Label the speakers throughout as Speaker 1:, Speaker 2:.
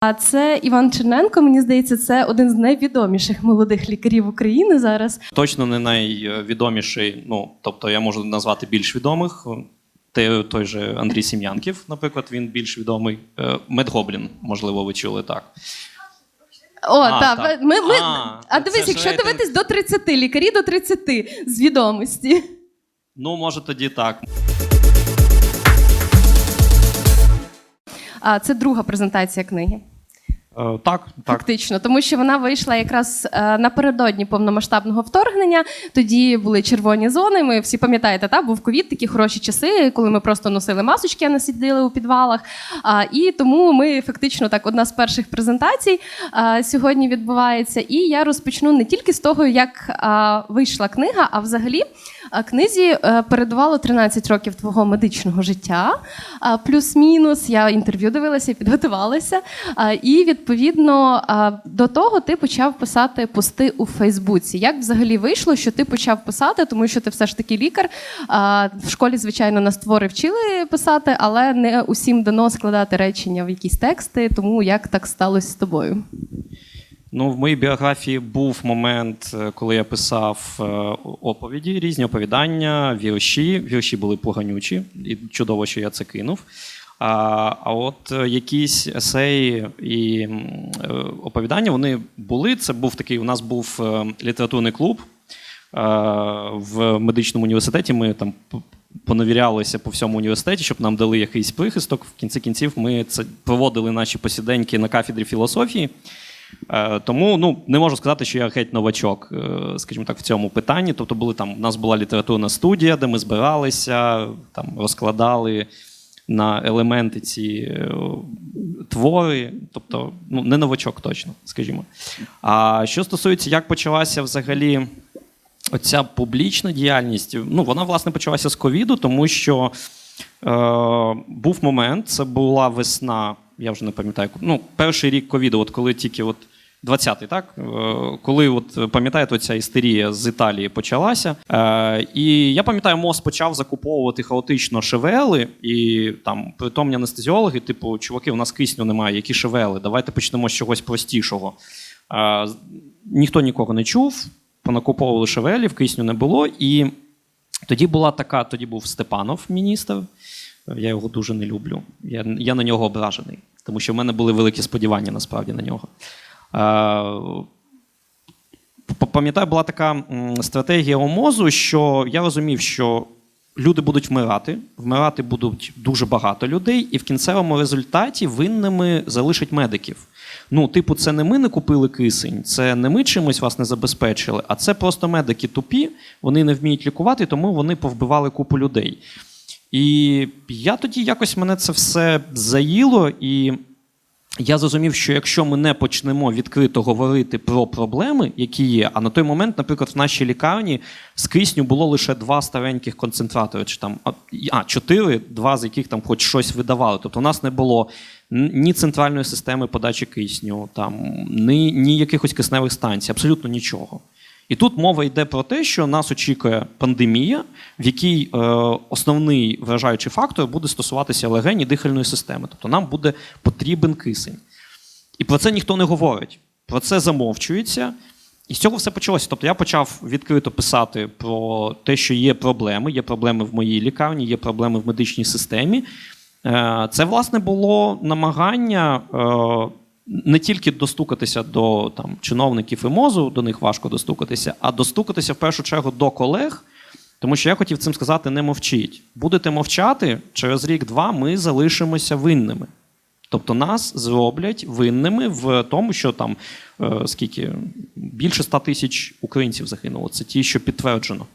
Speaker 1: А це Іван Черненко. Мені здається, це один з найвідоміших молодих лікарів України зараз.
Speaker 2: Точно не найвідоміший, ну тобто я можу назвати більш відомих. Те, той же Андрій Сім'янків, наприклад, він більш відомий. Е, Медгоблін, можливо, ви чули так.
Speaker 1: О,
Speaker 2: А,
Speaker 1: так.
Speaker 2: так.
Speaker 1: Ми, ми...
Speaker 2: А,
Speaker 1: А, дивись, якщо
Speaker 2: рейтинг.
Speaker 1: дивитись до 30, лікарі до 30 з відомості.
Speaker 2: Ну, може, тоді так.
Speaker 1: А це друга презентація книги.
Speaker 2: Е, так, так.
Speaker 1: Фактично, тому що вона вийшла якраз е, напередодні повномасштабного вторгнення. Тоді були червоні зони. Ми всі пам'ятаєте, та був ковід, такі хороші часи, коли ми просто носили масочки, а не сиділи у підвалах. І тому ми фактично так одна з перших презентацій а, сьогодні відбувається. І я розпочну не тільки з того, як вийшла книга, а взагалі. Книзі е, передувало 13 років твого медичного життя, плюс-мінус. Я інтерв'ю дивилася підготувалася. І відповідно до того ти почав писати пости у Фейсбуці. Як взагалі вийшло, що ти почав писати, тому що ти все ж таки лікар. В школі, звичайно, нас твори вчили писати, але не усім дано складати речення в якісь тексти. Тому як так сталося з тобою?
Speaker 2: Ну, в моїй біографії був момент, е, коли я писав е, оповіді, різні оповідання, вірші. Вірші були поганючі, і чудово, що я це кинув. А, а от е, якісь есеї і оповідання вони були. Це був такий. У нас був літературний клуб в медичному університеті. Ми там поневірялися по всьому університеті, щоб нам дали якийсь прихисток. В кінці кінців ми це проводили наші посіденьки на кафедрі філософії. Е, Тому ну не можу сказати, що я геть новачок, е, скажімо так, в цьому питанні. Тобто, були там у нас була літературна студія, де ми збиралися, там розкладали на елементи ці е, твори. Тобто, ну не новачок точно, скажімо. А що стосується, як почалася взагалі оця публічна діяльність, ну вона власне почалася з ковіду, тому що е, був момент, це була весна, я вже не пам'ятаю, ну, перший рік ковіду, от коли тільки от 20-й, так? Е, коли, от, пам'ятаєте, ця істерія з Італії почалася. Е, і я пам'ятаю, МОЗ почав закуповувати хаотично шевели, і там притомні анестезіологи, типу, чуваки, у нас кисню немає, які шевели, давайте почнемо з чогось простішого. Е, ніхто нікого не чув, понакуповували шевелів, кисню не було. І тоді була така, тоді був Степанов, міністр. Я його дуже не люблю. Я, я на нього ображений, тому що в мене були великі сподівання насправді на нього. Е, Пам'ятаю, була така стратегія ОМОЗу, що я розумів, що люди будуть вмирати, вмирати будуть дуже багато людей, і в кінцевому результаті винними залишать медиків. Ну, типу, це не ми не купили кисень, це не ми чимось вас не забезпечили, а це просто медики тупі, вони не вміють лікувати, тому вони повбивали купу людей. І я тоді якось мене це все заїло, і я зрозумів, що якщо ми не почнемо відкрито говорити про проблеми, які є, а на той момент, наприклад, в нашій лікарні з кисню було лише два стареньких концентратори, чи там а, чотири, два з яких там хоч щось видавали. Тобто, у нас не було ні центральної системи подачі кисню, там ні, ні якихось кисневих станцій, абсолютно нічого. І тут мова йде про те, що нас очікує пандемія, в якій е, основний вражаючий фактор буде стосуватися легені дихальної системи. Тобто нам буде потрібен кисень. І про це ніхто не говорить. Про це замовчується. І з цього все почалося. Тобто я почав відкрито писати про те, що є проблеми. Є проблеми в моїй лікарні, є проблеми в медичній системі. Е, Це, власне, було намагання е, не тільки достукатися до там, чиновників і мозу, до них важко достукатися, а достукатися в першу чергу до колег. Тому що я хотів цим сказати: не мовчіть. Будете мовчати, через рік-два ми залишимося винними. Тобто нас зроблять винними в тому, що там е, скільки більше 100 тисяч українців загинуло. Це ті, що підтверджено.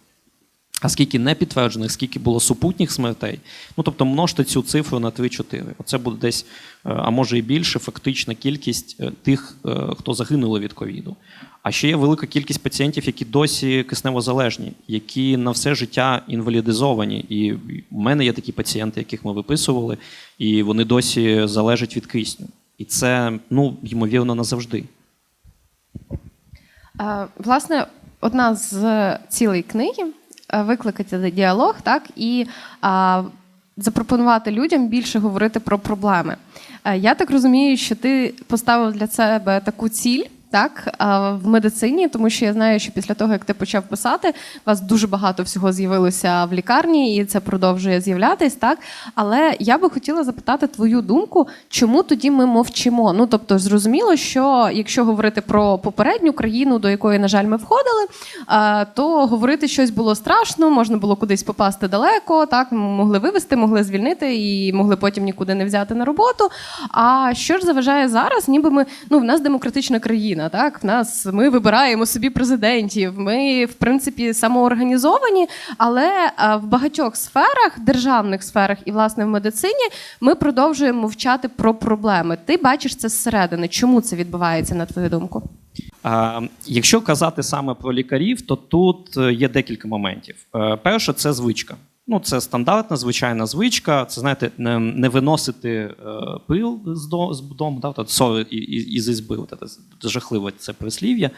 Speaker 2: А скільки не підтверджених, скільки було супутніх смертей, ну тобто множте цю цифру на 3-4. Оце буде десь, е, а може і більше, фактична кількість е, тих, е, хто загинули від ковіду. А ще є велика кількість пацієнтів, які досі кисневозалежні, які на все життя інвалідизовані. І в мене є такі пацієнти, яких ми виписували, і вони досі залежать від кисню. І це, ну, ймовірно, назавжди.
Speaker 1: Власне, одна з цілей книги викликати діалог, так і а, запропонувати людям більше говорити про проблеми. Е, Я так розумію, що ти поставив для себе таку ціль. Так, в медицині, тому що я знаю, що після того, як ти почав писати, у вас дуже багато всього з'явилося в лікарні, і це продовжує з'являтись, так. Але я би хотіла запитати твою думку, чому тоді ми мовчимо? Ну тобто, зрозуміло, що якщо говорити про попередню країну, до якої, на жаль, ми входили, то говорити щось було страшно, можна було кудись попасти далеко, так могли вивезти, могли звільнити і могли потім нікуди не взяти на роботу. А що ж заважає зараз? Ніби ми ну в нас демократична країна, так в нас ми вибираємо собі президентів. Ми в принципі самоорганізовані, але в багатьох сферах, державних сферах і власне в медицині, ми продовжуємо мовчати про проблеми. Ти бачиш це зсередини. Чому це відбувається на твою думку?
Speaker 2: Якщо казати саме про лікарів, то тут е, є декілька моментів. Е, Перше, це звичка. Ну, це стандартна звичайна звичка. Це знаєте, не, не виносити е, пил з, до, з дому, да, сори і- і- із ізби. Це жахливе це прислів'я.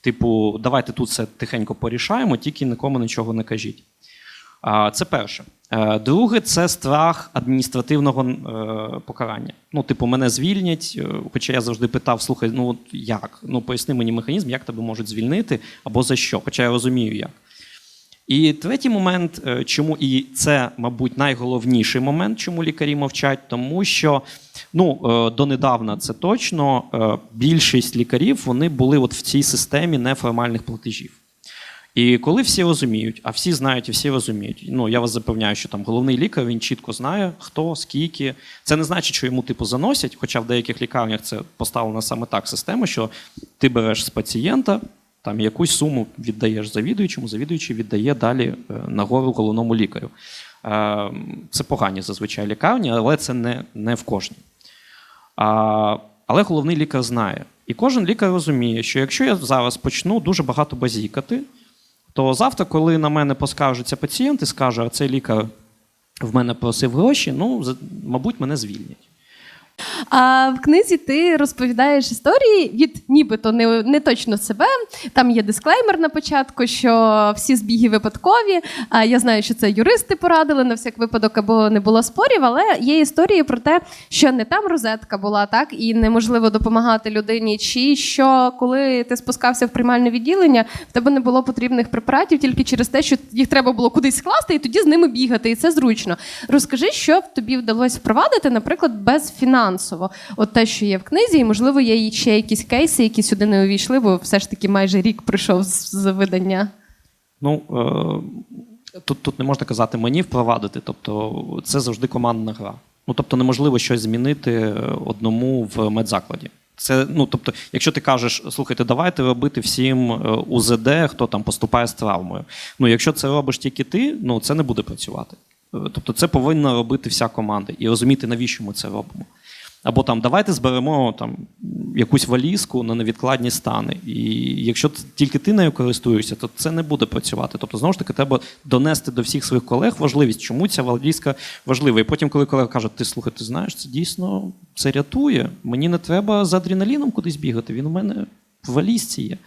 Speaker 2: Типу, давайте тут все тихенько порішаємо, тільки нікому нічого не кажіть. А, Це перше. Е, Друге, це страх адміністративного е, покарання. Ну, типу, мене звільнять, хоча я завжди питав: слухай, ну от як? Ну поясни мені механізм, як тебе можуть звільнити або за що. Хоча я розумію, як. І третій момент, е, чому і це, мабуть, найголовніший момент, чому лікарі мовчать, тому що ну, е, донедавна це точно е, більшість лікарів вони були от в цій системі неформальних платежів. І коли всі розуміють, а всі знають і всі розуміють, ну я вас запевняю, що там головний лікар він чітко знає, хто, скільки. Це не значить, що йому типу заносять, хоча в деяких лікарнях це поставлена саме так система, що ти береш з пацієнта, там якусь суму віддаєш завідуючому, завідуючий віддає далі е, нагору головному лікарю. Е, Це погані зазвичай лікарні, але це не, не в кожній. Але головний лікар знає. І кожен лікар розуміє, що якщо я зараз почну дуже багато базікати, то завтра, коли на мене поскаржиться пацієнт і скаже, а цей лікар в мене просив гроші, ну, мабуть, мене звільнять.
Speaker 1: А в книзі ти розповідаєш історії від нібито не, не точно себе. Там є дисклеймер на початку, що всі збіги випадкові. А я знаю, що це юристи порадили на всяк випадок, або не було спорів, але є історії про те, що не там розетка була, так і неможливо допомагати людині. Чи що коли ти спускався в приймальне відділення, в тебе не було потрібних препаратів тільки через те, що їх треба було кудись скласти і тоді з ними бігати, і це зручно. Розкажи, що тобі вдалося впровадити, наприклад, безфінансово. От те, що є в книзі, і можливо є ще якісь кейси, які сюди не увійшли, бо все ж таки майже рік пройшов з, видання.
Speaker 2: Ну, е, тут, тут не можна казати мені впровадити, тобто це завжди командна гра. Ну, тобто, неможливо щось змінити е, одному в медзакладі. Це, ну, тобто, якщо ти кажеш, слухайте, давайте робити всім е, УЗД, хто там поступає з травмою. Ну, якщо це робиш тільки ти, ну це не буде працювати. Тобто, це повинна робити вся команда і розуміти, навіщо ми це робимо. Або там давайте зберемо там якусь валізку на невідкладні стани. І якщо тільки ти нею користуєшся, то це не буде працювати. Тобто, знову ж таки, треба донести до всіх своїх колег важливість, чому ця валізка важлива. І потім, коли колега каже, ти слухай, ти знаєш, це дійсно це рятує. Мені не треба за адреналіном кудись бігати. Він у мене в валізці є.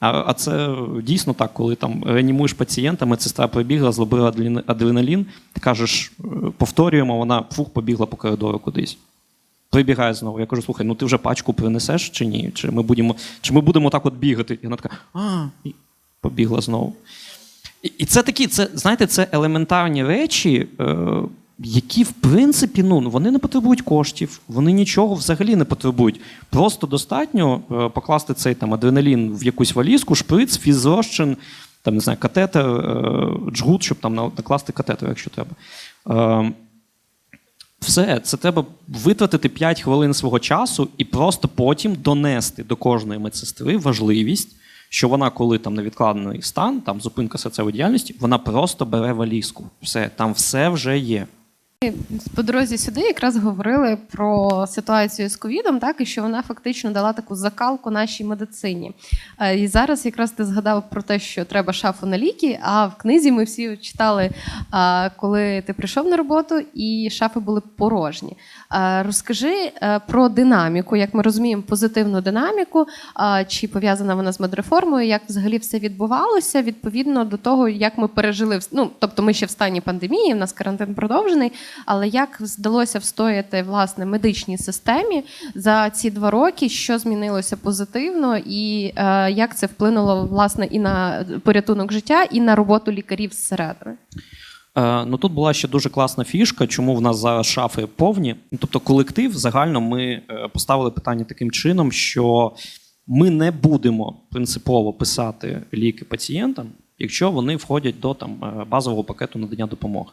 Speaker 2: А, а це дійсно так, коли там реанімуєш пацієнта, медсестра прибігла, зробила адреналін, ти кажеш, е, повторюємо, вона фух, побігла по коридору кудись. Прибігає знову. Я кажу, слухай, ну ти вже пачку принесеш чи ні? Чи ми будемо, чи ми будемо так от бігати? І вона така, а, і побігла знову. І, і це такі, це, знаєте, це елементарні речі, е, які, в принципі, ну, вони не потребують коштів, вони нічого взагалі не потребують. Просто достатньо е, покласти цей там адреналін в якусь валізку, шприц, фізрозчин, там, не знаю, катетер, е, джгут, щоб там накласти катетер, якщо треба. Е, все, це треба витратити 5 хвилин свого часу і просто потім донести до кожної медсестри важливість, що вона, коли там невідкладений стан, там зупинка серцевої діяльності, вона просто бере валізку. Все, там все вже є.
Speaker 1: По дорозі сюди якраз говорили про ситуацію з ковідом, так і що вона фактично дала таку закалку нашій медицині. Е, І зараз якраз ти згадав про те, що треба шафу на ліки. А в книзі ми всі читали, е, коли ти прийшов на роботу, і шафи були порожні. Е, Розкажи про динаміку, як ми розуміємо, позитивну динаміку, чи пов'язана вона з медреформою, як взагалі все відбувалося відповідно до того, як ми пережили ну, тобто ми ще в стані пандемії, в нас карантин продовжений. Але як вдалося встояти власне медичній системі за ці два роки? Що змінилося позитивно, і е, як це вплинуло власне і на порятунок життя, і на роботу лікарів зсередини?
Speaker 2: Е, ну тут була ще дуже класна фішка, чому в нас зараз шафи повні. Тобто, колектив загально ми е, поставили питання таким чином, що ми не будемо принципово писати ліки пацієнтам, якщо вони входять до там е, базового пакету надання допомоги.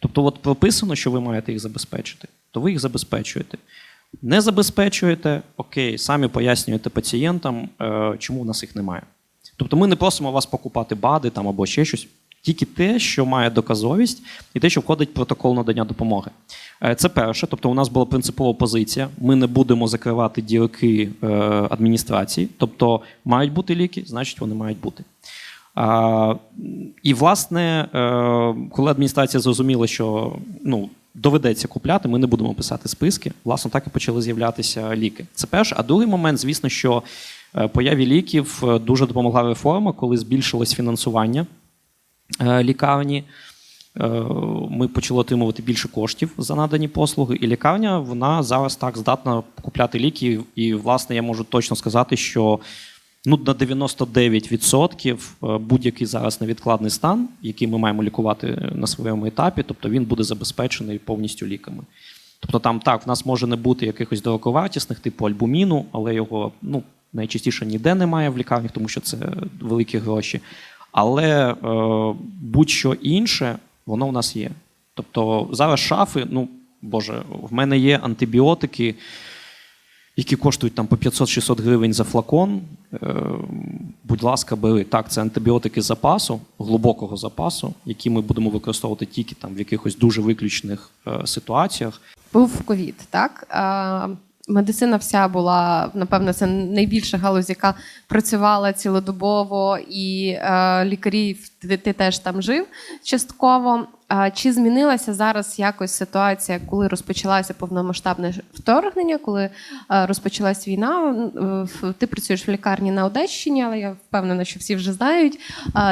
Speaker 2: Тобто, от прописано, що ви маєте їх забезпечити, то ви їх забезпечуєте. Не забезпечуєте, окей, самі пояснюєте пацієнтам, е, чому в нас їх немає. Тобто ми не просимо вас покупати БАДи там або ще щось, тільки те, що має доказовість, і те, що входить в протокол надання допомоги. Е, Це перше. Тобто, у нас була принципова позиція. Ми не будемо закривати дірки е, адміністрації. Тобто, мають бути ліки, значить вони мають бути. І, власне, е, коли адміністрація зрозуміла, що ну, доведеться купляти, ми не будемо писати списки, власне, так і почали з'являтися ліки. Це перше. А другий момент, звісно, що е, появі ліків е, дуже допомогла реформа, коли збільшилось фінансування лікарні. Ми почали отримувати більше коштів за надані послуги, і лікарня вона зараз так здатна купляти ліки. І, власне, я можу точно сказати, що ну, на 99% е, будь-який зараз невідкладний стан, який ми маємо лікувати на своєму етапі, тобто він буде забезпечений повністю ліками. Тобто там так, в нас може не бути якихось дороговартісних, типу альбуміну, але його ну, найчастіше ніде немає в лікарнях, тому що це великі гроші. Але е, будь-що інше, воно в нас є. Тобто зараз шафи, ну Боже, в мене є антибіотики, які коштують там по 500-600 гривень за флакон. Е, будь ласка, бери. Так, це антибіотики запасу, глибокого запасу, які ми будемо використовувати тільки там в якихось дуже виключних е, ситуаціях.
Speaker 1: Був ковід, так? Медицина вся була, напевно, це найбільша галузь, яка працювала цілодобово, і е, лікарі, ти, ти теж там жив частково. Чи змінилася зараз якось ситуація, коли розпочалося повномасштабне вторгнення, коли е, розпочалась війна? Ти працюєш в лікарні на Одещині, але я впевнена, що всі вже знають.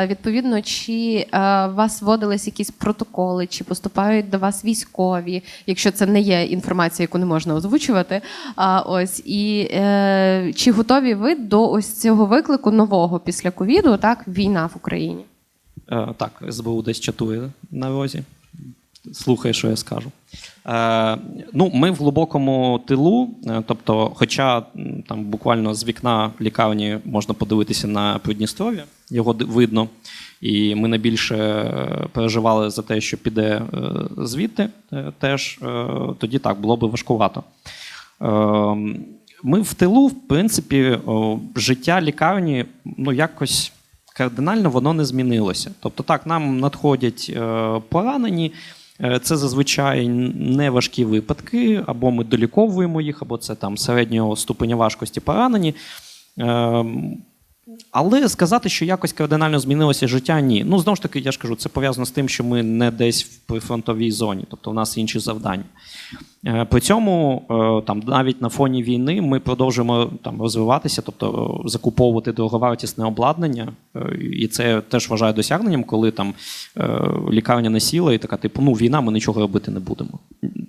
Speaker 1: Відповідно, чи е, вас вводились якісь протоколи, чи поступають до вас військові, якщо це не є інформація, яку не можна озвучувати. Ось і е, чи готові ви до ось цього виклику нового після ковіду, так війна в Україні?
Speaker 2: Е, так, СБУ десь чатує на розі. Слухай, що я скажу. Е, ну, ми в глибокому тилу, е, тобто, хоча там буквально з вікна лікарні можна подивитися на Придністров'я, його видно. І ми найбільше е, переживали за те, що піде звідти теж, тоді так було би важкувато. Е, Ми в тилу, в принципі, життя лікарні ну, якось кардинально воно не змінилося. Тобто, так, нам надходять е, поранені. Е, Це зазвичай не важкі випадки, або ми доліковуємо їх, або це там середнього ступеня важкості поранені. Але сказати, що якось кардинально змінилося життя, ні. Ну, знову ж таки, я ж кажу, це пов'язано з тим, що ми не десь в прифронтовій зоні, тобто у нас інші завдання. Е, При цьому, е, там, навіть на фоні війни, ми продовжуємо там, розвиватися, тобто е, закуповувати дороговартісне обладнання. І це теж вважаю досягненням, коли там лікарня не сіла і така, типу, ну, війна, ми нічого робити не будемо.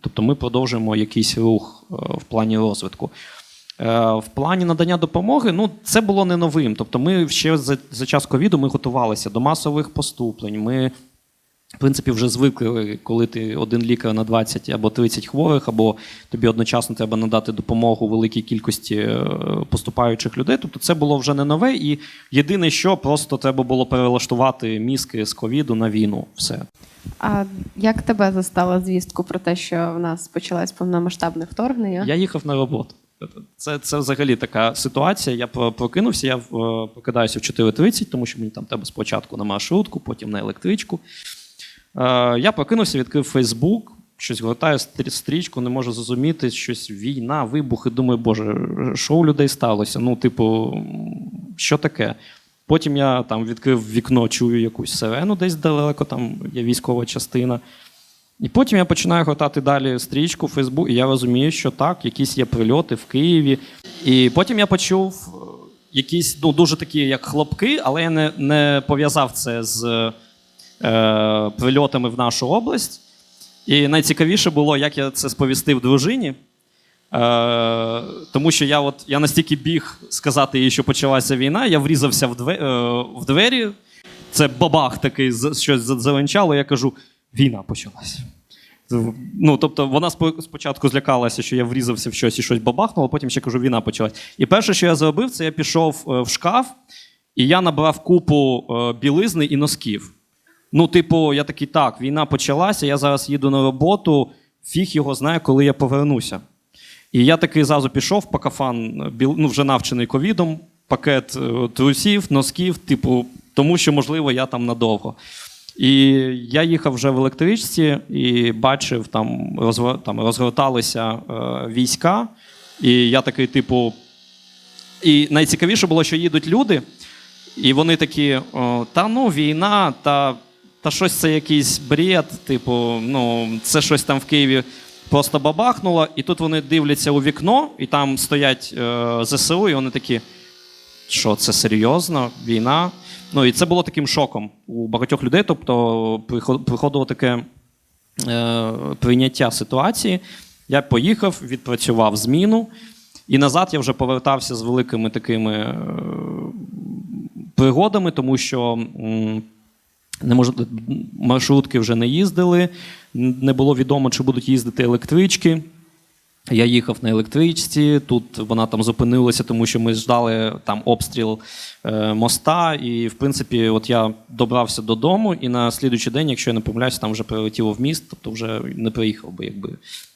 Speaker 2: Тобто ми продовжуємо якийсь рух в плані розвитку. Е, В плані надання допомоги, ну це було не новим. Тобто, ми ще за, за час ковіду ми готувалися до масових поступлень. Ми, в принципі, вже звикли, коли ти один лікар на 20 або 30 хворих, або тобі одночасно треба надати допомогу великій кількості е, поступаючих людей. Тобто, це було вже не нове, і єдине, що просто треба було перелаштувати мізки з ковіду на війну. Все.
Speaker 1: А як тебе застала звістку про те, що в нас почалось повномасштабне вторгнення?
Speaker 2: Я їхав на роботу. Це, це взагалі така ситуація. Я прокинувся, я е, прокидаюся в 4.30, тому що мені там треба спочатку на маршрутку, потім на електричку. Е, Я прокинувся, відкрив Фейсбук, щось гортаю стрічку, не можу зрозуміти, щось війна, вибухи. Думаю, боже, що у людей сталося? Ну, типу, що таке? Потім я там відкрив вікно, чую якусь сирену десь далеко, там є військова частина. І потім я починаю гортати далі стрічку Фейсбук, і я розумію, що так, якісь є прильоти в Києві. І потім я почув е, якісь ну, дуже такі, як хлопки, але я не, не пов'язав це з е, прильотами в нашу область. І найцікавіше було, як я це сповістив дружині. Е, тому що я от я настільки біг сказати їй, що почалася війна, я врізався в двері, е, в двері. Це бабах такий, щось задзеленчало, я кажу: війна почалася. Ну, тобто вона спо- спочатку злякалася, що я врізався в щось і щось бабахнуло, а потім ще кажу, війна почалась. І перше, що я зробив, це я пішов е, в шкаф, і я набрав купу е, білизни і носків. Ну, типу, я такий, так, війна почалася, я зараз їду на роботу, фіг його знає, коли я повернуся. І я такий зразу пішов, пакафан, е, ну, вже навчений ковідом, пакет трусів, носків, типу, тому що, можливо, я там надовго. І я їхав вже в електричці і бачив, там, розгор- там розгорталися е, війська. І я такий, типу. І найцікавіше було, що їдуть люди, і вони такі: та ну, війна, та, та щось це якийсь бред, типу, ну, це щось там в Києві просто бабахнуло. І тут вони дивляться у вікно, і там стоять е, ЗСУ, і вони такі. Що це серйозно? Війна? Ну і це було таким шоком у багатьох людей. Тобто приход- приходило таке е, прийняття ситуації. Я поїхав, відпрацював зміну, і назад я вже повертався з великими такими е, пригодами, тому що м, не мож... маршрутки вже не їздили, не було відомо, чи будуть їздити електрички. Я їхав на електричці, тут вона там зупинилася, тому що ми ждали там обстріл е, моста. І, в принципі, от я добрався додому, і на слідуючий день, якщо я не помиляюся, там вже прилетіло в міст, тобто вже не приїхав би, якби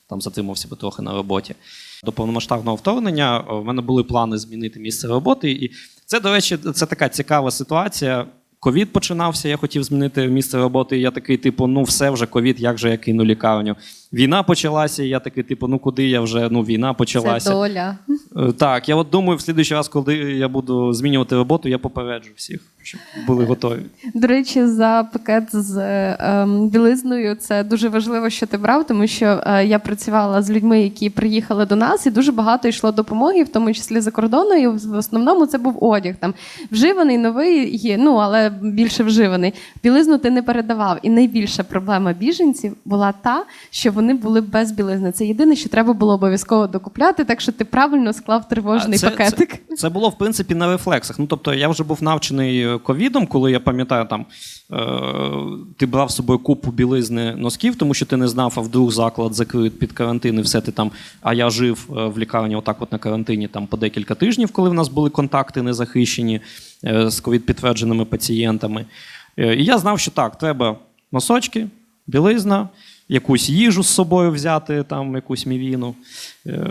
Speaker 2: там затримався би трохи на роботі. До повномасштабного вторгнення е, в мене були плани змінити місце роботи. І це, до речі, це така цікава ситуація. Ковід починався, я хотів змінити місце роботи. Я такий, типу, ну все вже ковід, як же я кину лікарню. Війна почалася, і я такий, типу, ну куди я вже? Ну, війна почалася.
Speaker 3: Це доля.
Speaker 2: Е, Так, я от думаю, в слідуючий раз, коли я буду змінювати роботу, я попереджу всіх, щоб були готові.
Speaker 1: До речі, за пакет з ем, білизною це дуже важливо, що ти брав, тому що е, я працювала з людьми, які приїхали до нас, і дуже багато йшло допомоги, в тому числі за кордону. І в основному це був одяг. Там вживаний, новий є, ну але більше вживаний. Білизну ти не передавав. І найбільша проблема біженців була та, що вони були без білизни. Це єдине, що треба було обов'язково докупляти, так що ти правильно склав тривожний
Speaker 2: це-
Speaker 1: пакетик.
Speaker 2: Це, це було в принципі на рефлексах. Ну тобто, я вже був навчений е, ковідом, коли я пам'ятаю, там е, ти брав з собою купу білизни носків, тому що ти не знав, а вдруг заклад закриють під карантин, і все ти там. А я жив е, в лікарні, отак, от на карантині, там по декілька тижнів, коли в нас були контакти незахищені е, з ковід підтвердженими пацієнтами. Е, і я знав, що так, треба носочки, білизна. Якусь їжу з собою взяти, там якусь мівіну. Е,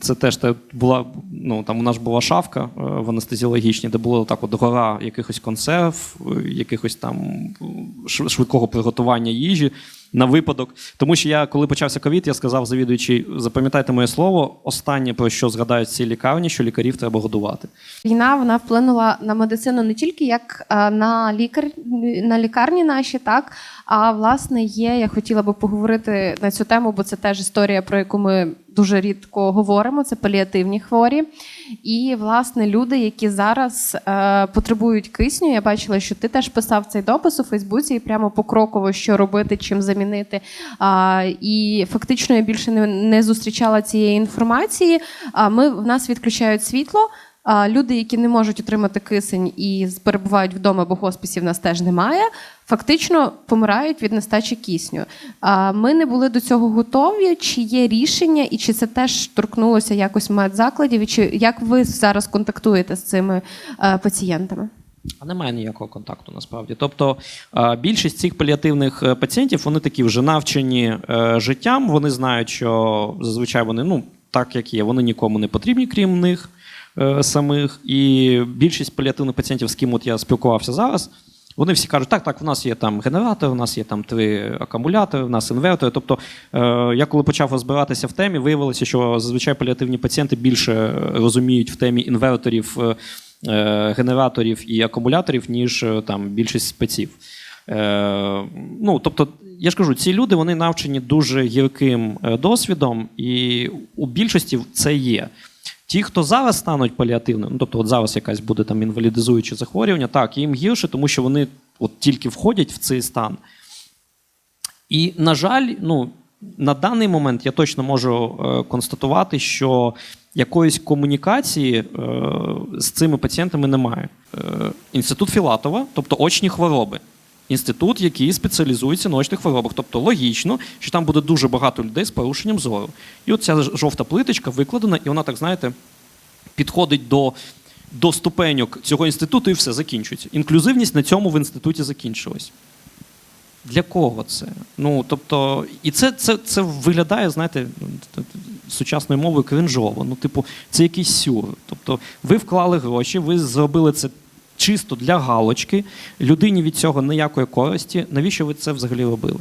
Speaker 2: Це теж те була. Ну там у нас була шафка е, в анестезіологічній, де було так от гора якихось консерв, е, якихось там швидкого приготування їжі на випадок. Тому що я, коли почався ковід, я сказав завідуючий, запам'ятайте моє слово, останнє про що згадають ці лікарні, що лікарів треба годувати.
Speaker 1: Війна вона вплинула на медицину не тільки як е, на лікар на лікарні наші, так а власне є. Я хотіла би поговорити на цю тему, бо це теж історія, про яку ми дуже рідко говоримо. Це паліативні хворі. І власне люди, які зараз е, потребують кисню. Я бачила, що ти теж писав цей допис у Фейсбуці і прямо покроково, що робити, чим замінити. Е, і фактично я більше не, не зустрічала цієї інформації. А ми в нас відключають світло. Люди, які не можуть отримати кисень і перебувають вдома, бо хосписів в нас теж немає, фактично помирають від нестачі кисню. Ми не були до цього готові. Чи є рішення, і чи це теж торкнулося якось медзакладів? І чи як ви зараз контактуєте з цими е, пацієнтами?
Speaker 2: А немає ніякого контакту насправді. Тобто е, більшість цих паліативних е, пацієнтів вони такі вже навчені життям. Вони знають, що зазвичай вони ну так як є, вони нікому не потрібні, крім них самих. І більшість паліативних пацієнтів, з ким от я спілкувався зараз. Вони всі кажуть, так, так, у нас є там генератор, у нас є там три акумулятори, у нас інвертори. Тобто, е, я коли почав розбиратися в темі, виявилося, що зазвичай паліативні пацієнти більше розуміють в темі інверторів, е, е, генераторів і акумуляторів, ніж е, там більшість спеців. Е, ну, тобто, я ж кажу, ці люди вони навчені дуже гірким е, досвідом, і у більшості це є. Ті, хто зараз стануть паліативними, ну тобто от зараз якась буде там інвалідизуюче захворювання, так, їм гірше, тому що вони от тільки входять в цей стан. І, на жаль, ну, на даний момент я точно можу е, констатувати, що якоїсь комунікації е, з цими пацієнтами немає. Е, інститут Філатова, тобто очні хвороби. Інститут, який спеціалізується на очних хворобах. Тобто логічно, що там буде дуже багато людей з порушенням зору. І от ця жовта плиточка викладена, і вона так, знаєте, підходить до, до ступеньок цього інституту і все закінчується. Інклюзивність на цьому в інституті закінчилась. Для кого це? Ну, тобто, і це, це, це виглядає, знаєте, сучасною мовою кринжово. Ну, типу, це якийсь сюр. Тобто, ви вклали гроші, ви зробили це чисто для галочки, людині від цього ніякої користі. Навіщо ви це взагалі робили?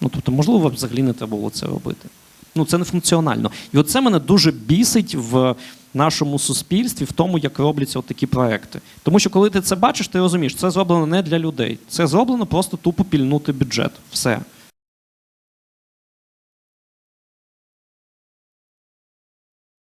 Speaker 2: Ну, тобто, можливо, взагалі не треба було це робити. Ну, це не функціонально. І оце мене дуже бісить в нашому суспільстві, в тому, як робляться такі проекти. Тому що коли ти це бачиш, ти розумієш, це зроблено не для людей. Це зроблено просто тупо пільнути бюджет. Все.